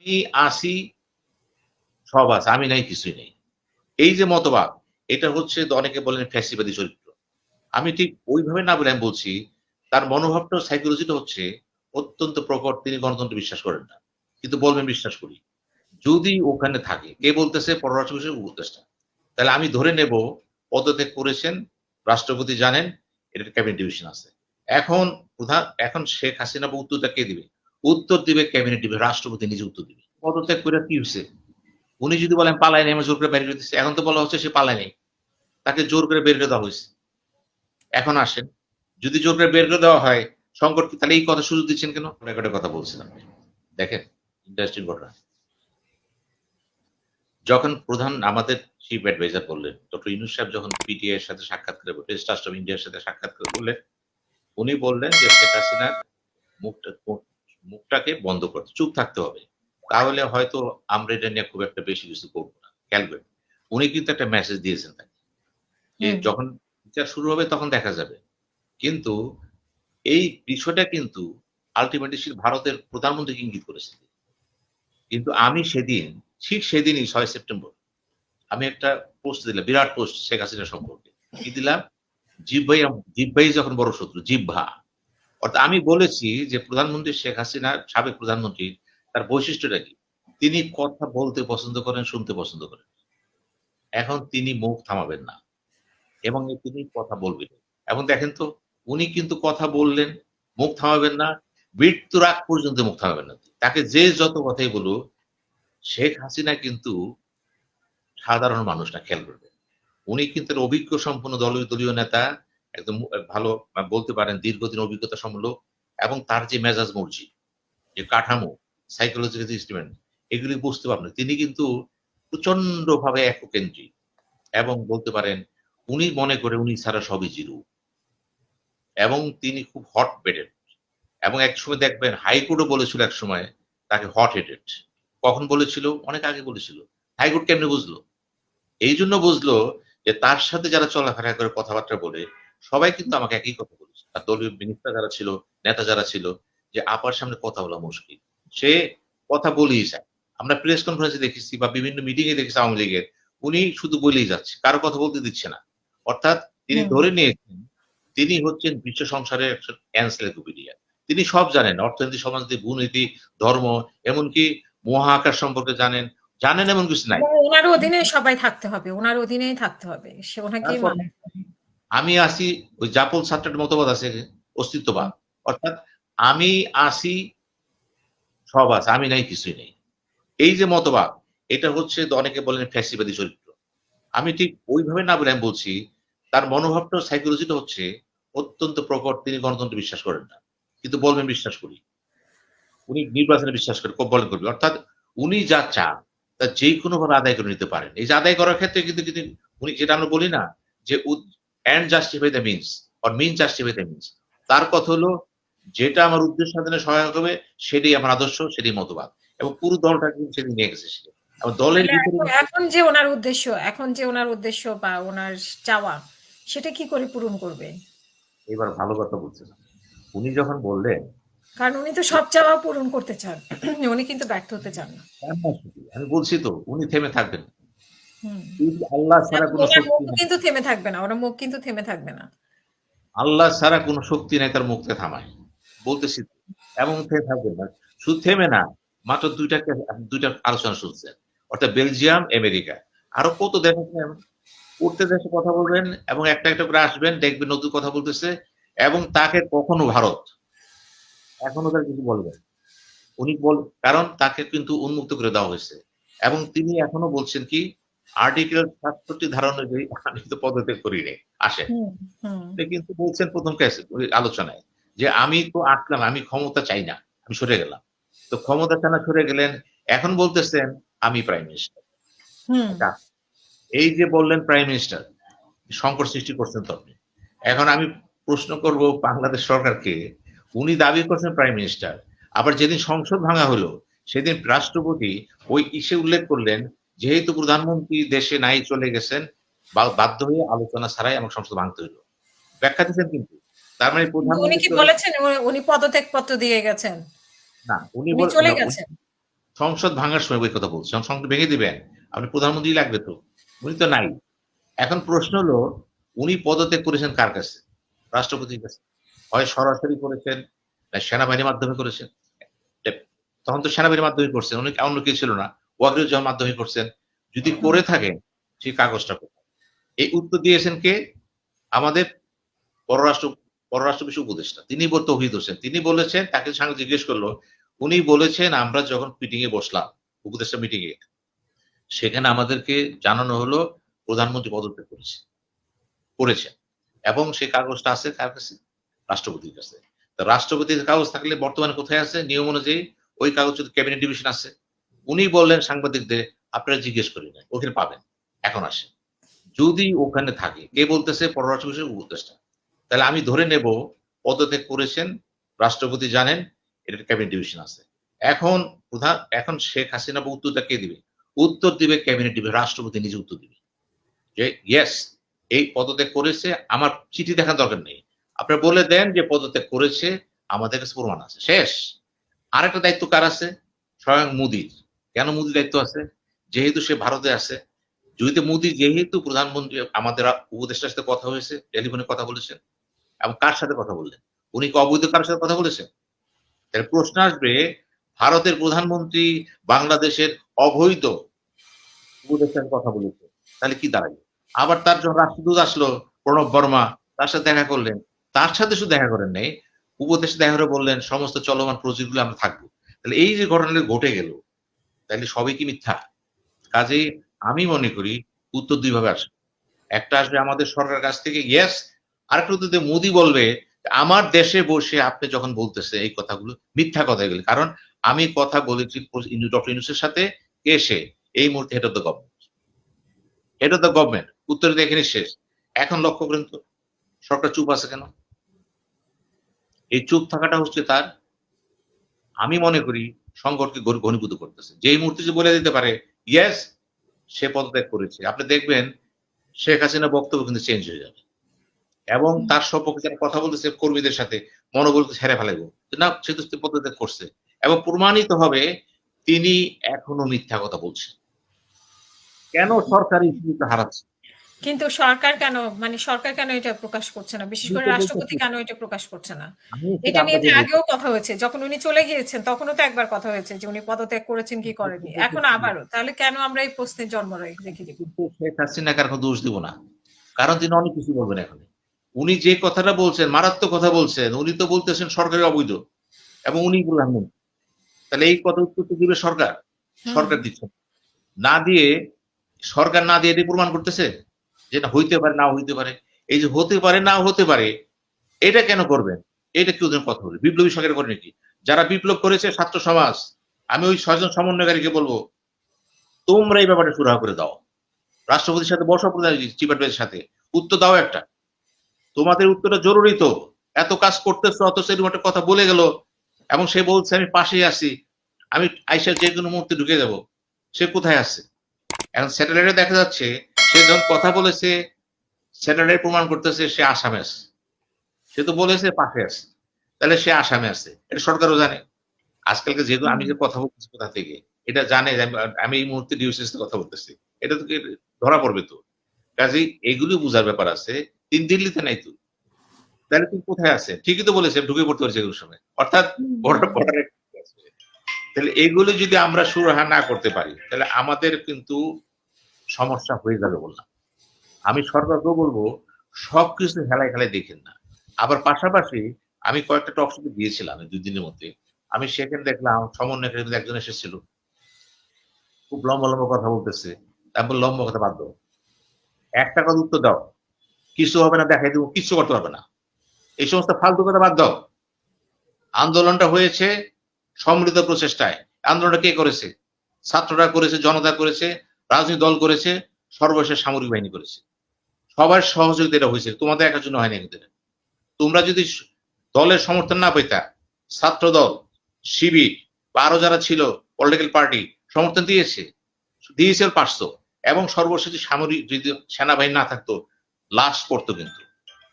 আমি আসি, সব আছে, আমি নাই, কিছুই নেই। এই যে মতবাদ, এটা হচ্ছে অনেকে বলেন ফ্যাসিবাদী চরিত্র। আমি ঠিক ওইভাবে না বলে আমি বলছি, তার মনোভাবটা সাইকোলজিটা হচ্ছে অত্যন্ত প্রকট, তিনি গণতন্ত্র বিশ্বাস করেন না। কিন্তু বলবেন, বিশ্বাস করি। যদি ওখানে থাকে, কে বলতেছে? পররাষ্ট্র বিষয়ক উপদেষ্টা। তাহলে আমি ধরে নেব, পদত্যাগ করেছেন, রাষ্ট্রপতি জানেন এটা ক্যাবিনেট ডিভিশন আছে। এখন প্রধান, এখন শেখ হাসিনা বা উত্তরটা কে দিবে? উত্তর দিবে ক্যাবিনেট দিবে, রাষ্ট্রপতি নিজে উত্তর দিবে। পদত্যাগ করে কি হয়েছে উনি যদি বলেন পালায় নেই জোর করে বের করে দিচ্ছি এখন তো বলা হচ্ছে সে পালায় নেই। তাকে জোর করে বের করে দেওয়া হয়েছে এখন আসেন, যদি জোর করে বের করে দেওয়া হয়, সংকট কি? তাহলে এই কথা সুযোগ দিচ্ছেন কেন? রেকর্ডের কথা বলছিলাম। দেখেন ইন্টারেস্টিং ঘটনা। যখন প্রধান আমাদের চিফ অ্যাডভাইজার বললেন ডক্টর ইনুস সাহেব যখন পিটিআই এর সাথে সাক্ষাৎ করে প্রেস ট্রাস্ট অফ ইন্ডিয়ার সাথে সাক্ষাৎ করে বললেন, উনি বললেন যে শেখ হাসিনার মুখটা মুখটাকে বন্ধ করতে চুপ থাকতে হবে। তাহলে হয়তো আমরা এটা নিয়ে খুব একটা বেশি কিছু করব না। খেয়াল উনি কিন্তু একটা মেসেজ দিয়েছেন তাকে। যে যখন বিচার শুরু হবে তখন দেখা যাবে। কিন্তু এই বিষয়টা কিন্তু আলটিমেটলি ভারতের প্রধানমন্ত্রীকে ইঙ্গিত করেছে। কিন্তু আমি সেদিন ঠিক সেদিনই ছয় সেপ্টেম্বর আমি একটা পোস্ট দিলাম বিরাট পোস্ট শেখ হাসিনা সম্পর্কে। কি দিলাম? জিভ ভাই জিভ ভাই যখন বড় শত্রু জিভা অর্থাৎ আমি বলেছি যে প্রধানমন্ত্রী শেখ হাসিনা, সাবেক প্রধানমন্ত্রী, তার বৈশিষ্ট্যটা কি? তিনি কথা বলতে পছন্দ করেন, শুনতে পছন্দ করেন। এখন তিনি মুখ থামাবেন না এবং তিনি কথা বলবেন এবং দেখেন তো, উনি কিন্তু কথা বললেন, মুখ থামাবেন না, মৃত্যুর আগ পর্যন্ত মুখ থামাবেন না। তাকে যে যত কথাই বলুক, শেখ হাসিনা কিন্তু সাধারণ মানুষ না, খেয়াল করবেন। উনি কিন্তু অভিজ্ঞ সম্পন্ন দলীয় দলীয় নেতা একদম ভালো বলতে পারেন দীর্ঘদিন অভিজ্ঞতা সম্পন্ন এবং তার যে মেজাজ মর্জি, যে কাঠামো সাইকোলজিক্যাল ইনস্ট্রুমেন্ট এগুলি বুঝতে পারবেন। তিনি কিন্তু প্রচণ্ড ভাবে এককেন্দ্রী এবং বলতে পারেন উনি মনে করে উনি ছাড়া সবই জিরু। এবং তিনি খুব হট বেডেড এবং এক সময় দেখবেন হাইকোর্টও বলেছিল এক সময় তাকে হট হেডেড কখন বলেছিল? অনেক আগে বলেছিল। হাইকোর্ট কেমনি বুঝলো? এই জন্য বুঝলো যে তার সাথে যারা চলাফেরা করে কথাবার্তা বলে সবাই কিন্তু আমাকে একই কথা বলেছে। আর দলীয় মিনিস্টার যারা ছিল নেতা যারা ছিল যে আপার সামনে কথা বলা মুশকিল। সে কথা বলেই যায়। আমরা প্রেস কনফারেন্সে দেখেছি বা বিভিন্ন মিটিং এ দেখেছি আওয়ামী লীগের। উনি শুধু বলেই যাচ্ছে কারও কথা বলতে দিচ্ছে না। অর্থাৎ তিনি। ধরে নিয়েছেন তিনি হচ্ছেন বিশ্ব সংসারের একজন এনসাইক্লোপিডিয়া তিনি সব জানেন অর্থনীতি সমাজনীতি ভূনীতি ধর্ম এমনকি মহাকাশ সম্পর্কে জানেন। জানেন এমন কিছু নাই। ওনার অধীনে সবাই থাকতে হবে ওনার অধীনেই থাকতে হবে। সে মানে আমি আসি, ওই জাপল ছাত্রের মতবাদ আছে, অস্তিত্ববাদ। অর্থাৎ আমি আসি, সব আছে, আমি নাই, কিছুই নেই। এই যে মতবাদ, এটা হচ্ছে অনেকে বলেন ফ্যাসিবাদী চরিত্র। আমি ঠিক ওইভাবে না বলে আমি বলছি, তার মনোভাবটা সাইকোলজিটা হচ্ছে অত্যন্ত প্রকট, তিনি গণতন্ত্র বিশ্বাস করেন না। কিন্তু বলবেন বিশ্বাস করি। উনি নির্বাচনে বিশ্বাস করে বলেন করবে অর্থাৎ উনি যা চান, তা যে কোনো ভাবে আদায় করে নিতে পারেন। এই যে আদায় করার ক্ষেত্রে কিন্তু কিন্তু উনি যেটা আমরা বলি না, যে end justify the means or mean justify the means তার কথা হলো যেটা আমার উদ্দেশ্য সাধনে সহায়ক হবে সেটাই আমার আদর্শ সেটাই মতবাদ। এবং পুরো দলটা কিন্তু সেদিন নিয়ে গেছে সে দলের এখন- যে ওনার উদ্দেশ্য এখন যে ওনার উদ্দেশ্য বা ওনার চাওয়া সেটা কি করে পূরণ করবে? এবার ভালো কথা বলছেন। উনি যখন বললেন কারণ উনি তো সব চাওয়া পূরণ করতে চান। উনি কিন্তু ব্যর্থ হতে চান না। আমি বলছি তো উনি থেমে থাকবেন। আল্লাহ ছাড়া কোনো শক্তি কিন্তু থেমে থাকবে না ওনার মুখ কিন্তু থেমে থাকবে না। আল্লাহ ছাড়া কোনো শক্তি নাই তার মুখকে থামায়। বলতেছি। এবং থেমে থাকবেন না। শুধু থেমে না মাত্র দুইটা দুইটা আলোচনা শুনছেন। অর্থাৎ বেলজিয়াম আমেরিকা। আরও কত দেশ এমন? প্রত্যেক দেশে কথা বলবেন এবং একটা একটা করে আসবেন দেখবেন নতুন কথা বলতেছে এবং তাকে কখনো ভারত এখনও তার কিছু বলবেন উনি বল কারণ তাকে কিন্তু উন্মুক্ত করে দেওয়া হয়েছে। এবং তিনি এখনও বলছেন কি আর্টিকেল সাতষট্টি ধারা অনুযায়ী আমি তো পদত্যাগ করিনি। হুম। কিন্তু বলছেন প্রথম আলোচনায় যে আমি তো আসলাম আমি ক্ষমতা চাই না আমি সরে গেলাম। তো ক্ষমতা চানা সরে গেলেন? এখন বলতেছেন আমি প্রাইম মিনিস্টার হুম। এই যে বললেন প্রাইম মিনিস্টার সংকট সৃষ্টি করছেন তো আপনি। এখন আমি প্রশ্ন করব বাংলাদেশ সরকারকে উনি দাবি করছেন প্রাইম মিনিস্টার আবার যেদিন সংসদ ভাঙা হলো সেদিন রাষ্ট্রপতি ওই ইসে উল্লেখ করলেন যেহেতু প্রধানমন্ত্রী দেশে নাই চলে গেছেন বাধ্য হয়ে আলোচনা ছাড়াই আমার সংসদ ভাঙতে হলো ব্যাখ্যা দিচ্ছেন কিন্তু। তার মানে উনি কি প্রধানমন্ত্রী বলেছেন? উনি- পদত্যাগ পত্র দিয়ে গেছেন? না উনি চলে গেছেন? সংসদ ভাঙার সময় ওই কথা বলছে যখন সংসদ ভেঙে দিবেন? আপনি প্রধানমন্ত্রী লাগবে তো। উনি তো নাই। এখন প্রশ্ন হলো উনি পদত্যাগ করেছেন কার কাছে? রাষ্ট্রপতির কাছে। হয় সরাসরি করেছেন না সেনাবাহিনীর মাধ্যমে করেছেন? তখন তো সেনাবাহিনীর মাধ্যমে করছেন। উনি অন্য কেউ ছিল না। ওয়াকিউজ্জামান মাধ্যমে করছেন যদি করে থাকেন সেই কাগজটা কোথায়? এই উত্তর দিয়েছেন কে? আমাদের পররাষ্ট্র পররাষ্ট্র বিষয় উপদেষ্টা। তিনি বলতে তৌহিদ হোসেন। তিনি বলেছেন তাকে সঙ্গে জিজ্ঞেস করল উনি বলেছেন আমরা যখন মিটিং এ বসলাম উপদেষ্টা মিটিং এ সেখানে আমাদেরকে জানানো হলো প্রধানমন্ত্রী পদত্যাগ করেছে করেছেন। এবং সেই কাগজটা আছে কার কাছে? রাষ্ট্রপতির কাছে। তো রাষ্ট্রপতির কাগজ থাকলে বর্তমানে কোথায় আছে? নিয়ম অনুযায়ী ওই কাগজ যদি ক্যাবিনেট ডিভিশন আছে উনি বললেন সাংবাদিকদের, আপনারা জিজ্ঞেস করি না ওখানে পাবেন। এখন আসে যদি ওখানে থাকে, কে বলতেছে? পররাষ্ট্র বিষয় উপদেষ্টা। তাহলে আমি ধরে নেব, পদত্যাগ করেছেন, রাষ্ট্রপতি জানেন এটা ক্যাবিনেট ডিভিশন আছে। এখন প্রধান, এখন শেখ হাসিনা বা উত্তরটা কে দিবে? উত্তর দিবে ক্যাবিনেট দিবে রাষ্ট্রপতি নিজে উত্তর দিবে। যে ইয়েস এই পদত্যাগ করেছে, আমার চিঠি দেখার দরকার নেই। আপনি বলে দেন যে পদত্যাগ করেছে, আমাদের কাছে প্রমাণ আছে। শেষ। আরেকটা দায়িত্ব কার আছে? স্বয়ং মুদির। কেন মুদির দায়িত্ব আছে? যেহেতু সে ভারতে আছে। যদি মোদি, যেহেতু প্রধানমন্ত্রী, আমাদের উপদেষ্টার সাথে কথা হয়েছে, টেলিফোনে কথা বলেছেন এবং কার সাথে কথা বললেন? উনি কি অবৈধ কার সাথে কথা বলেছেন? তাহলে প্রশ্ন আসবে, ভারতের প্রধানমন্ত্রী বাংলাদেশের অবৈধ উপদেষ্টার কথা বলেছে, তাহলে কি দাঁড়াবে? আবার তার যখন রাষ্ট্রদূত আসলো, প্রণব বর্মা, তার সাথে দেখা করলেন, তার সাথে শুধু দেখা করেন নাই উপদেশ দেখা করে বললেন, সমস্ত চলমান প্রচুরগুলো আমরা থাকব। তাহলে এই যে ঘটনাটা ঘটে গেল তাহলে সবই কি মিথ্যা? কাজেই আমি মনে করি উত্তর দুই ভাবে আসবে একটা আসবে আমাদের সরকার কাছ থেকে ইয়েস আরেকটা উত্তর মোদি বলবে, আমার দেশে বসে আপনি যখন বলতেছে এই কথাগুলো, মিথ্যা কথা এগুলো কারণ আমি কথা বলেছি ডক্টর ইউনুসের সাথে কে সে এই মুহূর্তে head of the government head of the government উত্তর এখানে শেষ। এখন লক্ষ্য করেন তো, সরকার চুপ আছে কেন? এই চুপ থাকাটা হচ্ছে তার, আমি মনে করি সংকটকে ঘনী- ঘনীভূত করতেছে। যেই মুহূর্তে যে বলে দিতে পারে ইয়েস সে পদত্যাগ করেছে। আপনি দেখবেন শেখ হাসিনা বক্তব্য কিন্তু চেঞ্জ হয়ে যাবে। এবং তার সপক্ষে যারা কথা বলতেছে কর্মীদের সাথে মনোবল ছেড়ে ফেলাইব। না সে তো পদত্যাগ করছে। এবং প্রমাণিত হবে তিনি এখনও মিথ্যা কথা বলছেন। কেন সরকারি হারাচ্ছে? কিন্তু সরকার কেন মানে সরকার কেন এটা প্রকাশ করছে না? বিশেষ করে রাষ্ট্রপতি কেন এটা প্রকাশ করছে না? এটা নিয়ে। আগেও কথা হয়েছে যখন উনি চলে গিয়েছেন তখনও তো একবার কথা হয়েছে যে উনি পদত্যাগ করেছেন কি করেনি এখন আবারও তাহলে কেন আমরা এই প্রশ্নের জন্ম রেখে দিব? শেখ হাসিনা কার দোষ দিব না। কারণ তিনি অনেক কিছু বলবেন এখন। উনি যে কথাটা বলছেন মারাত্মক কথা বলছেন উনি তো বলতেছেন সরকারি অবৈধ। এবং উনি প্রধানমন্ত্রী তাহলে এই কথা উত্তর তো দিবে সরকার। সরকার দিচ্ছে না। না দিয়ে সরকার না দিয়ে এটি প্রমাণ করতেছে? যেটা হইতে পারে না হইতে পারে। এই যে হতে পারে না হতে পারে, এটা কেন করবেন? এটা কি ওদের কথা বলে। বিপ্লবী সরকার করে নাকি যারা বিপ্লব করেছে ছাত্র সমাজ, আমি ওই ছয়জন সমন্বয়কারীকে বলব, তোমরা এই ব্যাপারটা সুরাহা করে দাও। রাষ্ট্রপতির সাথে বসা প্রধান চিফ সাথে। উত্তর দাও একটা। তোমাদের উত্তরটা জরুরি তো। এত কাজ করতেছো অত সেরকম একটা কথা বলে গেল, এবং সে বলছে, আমি পাশেই আছি। আমি আইসা যে কোনো মুহূর্তে ঢুকে যাব। সে কোথায় আছে? এখন স্যাটেলাইটে দেখা যাচ্ছে সে যখন কথা বলেছে স্যাটেলাইট প্রমাণ করতেছে সে আসামে আছে। সে তো বলেছে পাশে আছে। তাহলে সে আসামে আছে। এটা সরকারও জানে। আজকালকে যেহেতু আমি যে কথা বলতেছি কোথা থেকে, এটা জানে আমি- এই মুহূর্তে ডিউসিস কথা বলতেছি। এটা তো ধরা পড়বে তো? কাজেই এগুলি বোঝার ব্যাপার আছে। তিন দিল্লিতে নাই তো? তাহলে তুমি কোথায় আছে? ঠিকই তো বলেছে, ঢুকে পড়তে পারছে এগুলোর সময়। অর্থাৎ বর্ডার বর্ডারে তাহলে এগুলো যদি আমরা সুরাহা না করতে পারি, তাহলে আমাদের কিন্তু সমস্যা হয়ে যাবে বললাম। আমি সরকারকেও বলব সবকিছু হেলায় খেলায় দেখেন না। আবার পাশাপাশি আমি কয়েকটা টক শোতে গিয়েছিলাম দুই দিনের মধ্যে। আমি সেখানে দেখলাম সমন্বয়কারী একজন এসেছিল। খুব লম্বা লম্বা কথা বলতেছে। তারপর লম্বা কথা বাধ্য একটা কথা উত্তর দাও। কিছু হবে না, দেখাই দেবো, কিছু করতে পারবে না। এই সমস্ত ফালতু কথা বাদ দাও। আন্দোলনটা হয়েছে সম্মিলিত প্রচেষ্টায়। আন্দোলনটা কে করেছে? ছাত্ররা করেছে, জনতা করেছে রাজনৈতিক দল করেছে, সর্বশেষ সামরিক বাহিনী করেছে। সবার সহযোগিতা এটা হয়েছে, তোমাদের একার জন্য হয়নি কিন্তু তোমরা যদি দলের সমর্থন না পেতা, ছাত্র দল, শিবির, বা আরও যারা ছিল পলিটিক্যাল পার্টি সমর্থন দিয়েছে দিয়েছে পারছ এবং সর্বশেষ সামরিক যদি সেনাবাহিনী না থাকতো, লাশ পড়তো কিন্তু।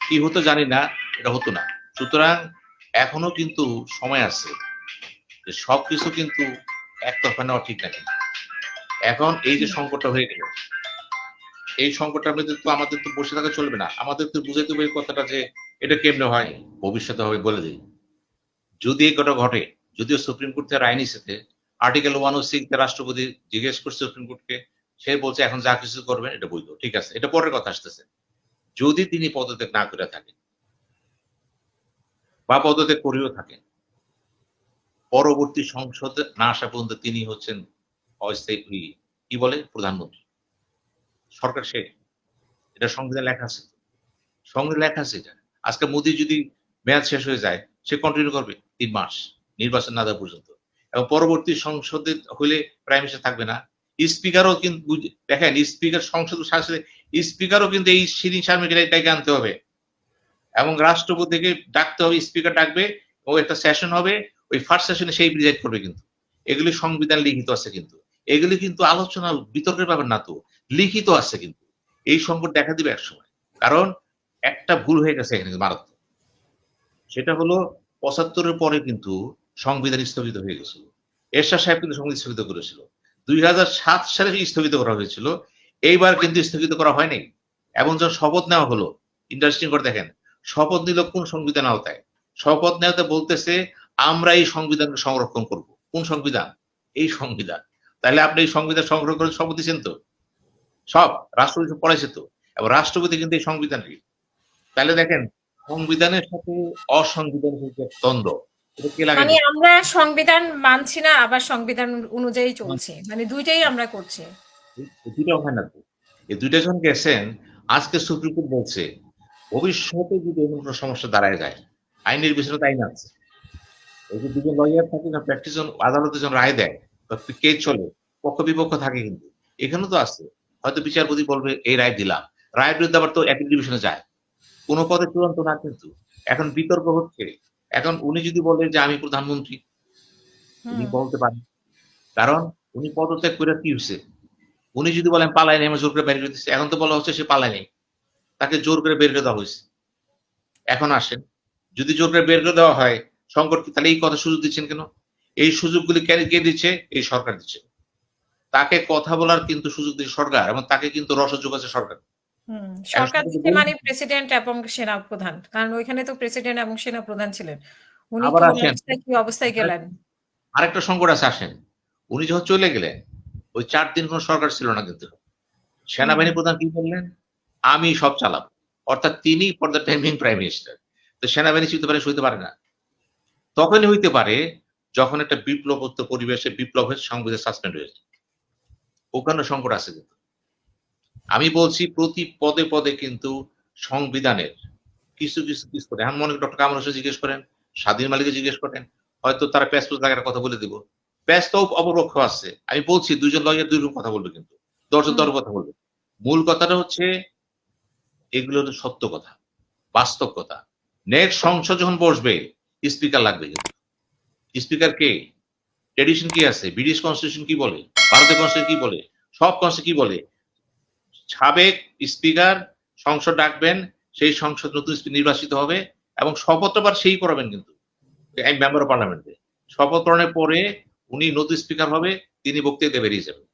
কি হতো জানি না, এটা হতো না। সুতরাং এখনও কিন্তু সময় আছে সবকিছু কিন্তু একতরফা নেওয়া ঠিক না কিন্তু। এখন এই যে সংকটটা হয়ে গেল, এই সংকটটার মধ্যে তো আমাদের তো বসে থাকা চলবে না, আমাদের তো বুঝাইতে হবে কথাটা যে এটা কেমনে হয়, ভবিষ্যতে হবে বলে দিই। যদি এই কথা ঘটে, যদিও সুপ্রিম কোর্ট থেকে রায় নিছেতে আর্টিকেল ওয়ান ও সিক্স রাষ্ট্রপতি জিজ্ঞেস করছে সুপ্রিম কোর্টকে সে বলছে এখন যা কিছু করবেন এটা বৈধ, ঠিক আছে, এটা পরের কথা আসতেছে। যদি তিনি পদত্যাগ না করে থাকেন, বা পদত্যাগ করেও থাকেন, পরবর্তী সংসদে না আসা পর্যন্ত তিনি হচ্ছেন অস্থায়ী কি বলে? প্রধানমন্ত্রী। সরকার শেষ এটা সংবিধান লেখা আছে। সংবিধান লেখা আছে এটা। আজকে মোদি যদি মেয়াদ শেষ হয়ে যায়, সে কন্টিনিউ করবে তিন মাস, নির্বাচন না দেওয়া পর্যন্ত। এবং পরবর্তী সংসদে প্রাইম মিনিস্টার থাকবে না। স্পিকারও কিন্তু দেখেন স্পিকার সংসদ শাসনে স্পিকারও কিন্তু এই সিরিং শারমিকে এটাকে আনতে হবে। এবং রাষ্ট্রপতিকে ডাকতে হবে স্পিকার ডাকবে, ও একটা সেশন হবে, ওই ফার্স্ট সেশনে সেই প্রিজাইড করবে কিন্তু। এগুলি সংবিধান লিখিত আছে কিন্তু। এগুলি কিন্তু আলোচনা বিতর্কের ব্যাপার না তো, লিখিত আছে কিন্তু। এই সংকট দেখা দিবে এক সময়। কারণ একটা ভুল হয়ে গেছে এখানে মারাত্মক। সেটা হলো পঁচাত্তরের পরে কিন্তু সংবিধান স্থগিত হয়ে গেছিল। এরশাদ সাহেব কিন্তু সংবিধান স্থগিত করেছিল। দুই সাত সালে স্থগিত করা হয়েছিল, এইবার কিন্তু স্থগিত করা হয়নি। এবং যখন শপথ নেওয়া হলো ইন্টারেস্টিং করে দেখেন, শপথ নিল কোন সংবিধান আওতায়? শপথ নেওয়াতে বলতেছে আমরা এই সংবিধানকে সংরক্ষণ করব। কোন সংবিধান? এই সংবিধান। তাহলে আপনি এই সংবিধান সংগ্রহ করে শপথ দিচ্ছেন তো? সব রাষ্ট্রপতি সব পড়াইছে তো? এবং রাষ্ট্রপতি কিন্তু এই সংবিধানটি তাহলে দেখেন সংবিধানের সাথে অসংবিধানের সাথে দ্বন্দ্ব মানে আমরা সংবিধান মানছি না আবার সংবিধান অনুযায়ী চলছি। মানে দুইটাই আমরা করছি। দুইটা হয় না তো? এই দুইটা যখন গেছেন আজকে সুপ্রিম কোর্ট বলছে ভবিষ্যতে যদি এমন কোনো সমস্যা দাঁড়ায় যায় আইনের বিচারত আইন আছে এই যে দুজন লয়ার থাকে না প্র্যাকটিস আদালতে যখন রায় দেয় কেস চলে? পক্ষ বিপক্ষ থাকে কিন্তু। এখানেও তো আছে। হয়তো বিচারপতি বলবে এই রায় দিলাম। রায়ের বিরুদ্ধে আবার তো অ্যাপিল ডিভিশনে যায়। কোনো পদে চূড়ান্ত না কিন্তু। এখন বিতর্ক হচ্ছে। এখন উনি যদি বলেন যে আমি প্রধানমন্ত্রী উনি বলতে পারেন। কারণ উনি পদত্যাগ করে কি হয়েছে উনি যদি বলেন পালায় নেই আমি জোর করে বের করে দিচ্ছি এখন তো বলা হচ্ছে সে পালায় নেই। তাকে জোর করে বের করে দেওয়া হয়েছে এখন আসেন। যদি জোর করে বের করে দেওয়া হয় সংকট কি? তাহলে এই কথা সুযোগ দিচ্ছেন কেন? এই সুযোগগুলি কে কে দিচ্ছে? এই সরকার দিচ্ছে। তাকে কথা বলার কিন্তু সুযোগ দিচ্ছে সরকার এবং তাকে কিন্তু রসদ যোগাচ্ছে সরকার। সরকার বলুন। মানে প্রেসিডেন্ট এবং সেনা প্রধান। কারণ ওইখানে তো প্রেসিডেন্ট এবং সেনা প্রধান ছিলেন। উনি। কি অবস্থায় গেলেন? আরেকটা সংকট আছে আসেন। উনি যখন চলে গেলেন ওই চার দিন কোন সরকার ছিল না কিন্তু। সেনাবাহিনী প্রধান কি বললেন আমি সব চালাবো। অর্থাৎ তিনি for the timing prime minister. তো সেনাবাহিনী শিখতে পারে সইতে পারে না। তখনই হইতে পারে যখন একটা বিপ্লবোত্তর পরিবেশে বিপ্লব হয়েছে সংবিধান সাসপেন্ড হয়েছে ওখানে সংকট আছে কিন্তু। আমি বলছি প্রতি পদে পদে কিন্তু সংবিধানের কিছু কিছু কিছু করে এখন মনে ডক্টর হোসেন জিজ্ঞেস করেন স্বাধীন মালিককে জিজ্ঞেস করেন হয়তো তারা ব্যস্ত জায়গার কথা বলে দিব। ব্যস্ত অপরপক্ষ আছে। আমি বলছি দুজন লয়ার দুই রকম কথা বলবে কিন্তু। দশজন দর কথা বলবে। মূল কথাটা হচ্ছে এগুলো হলো সত্য কথা বাস্তব কথা। নেক্সট সংসদ যখন বসবে স্পিকার লাগবে কিন্তু। স্পিকার কে? ট্রেডিশন কি আছে? ব্রিটিশ কনস্টিটিউশন কি বলে? ভারতীয় কনস্টিটিউশন কি বলে? সব কনস্টিটিউশন কি বলে? সাবেক স্পিকার সংসদ ডাকবেন, সেই সংসদ নতুন নির্বাচিত হবে এবং শপথ আবার সেই করাবেন কিন্তু মেম্বার অফ পার্লামেন্টে শপথ গ্রহণের পরে উনি নতুন স্পিকার হবে, তিনি বক্তৃতা বেরিয়ে যাবেন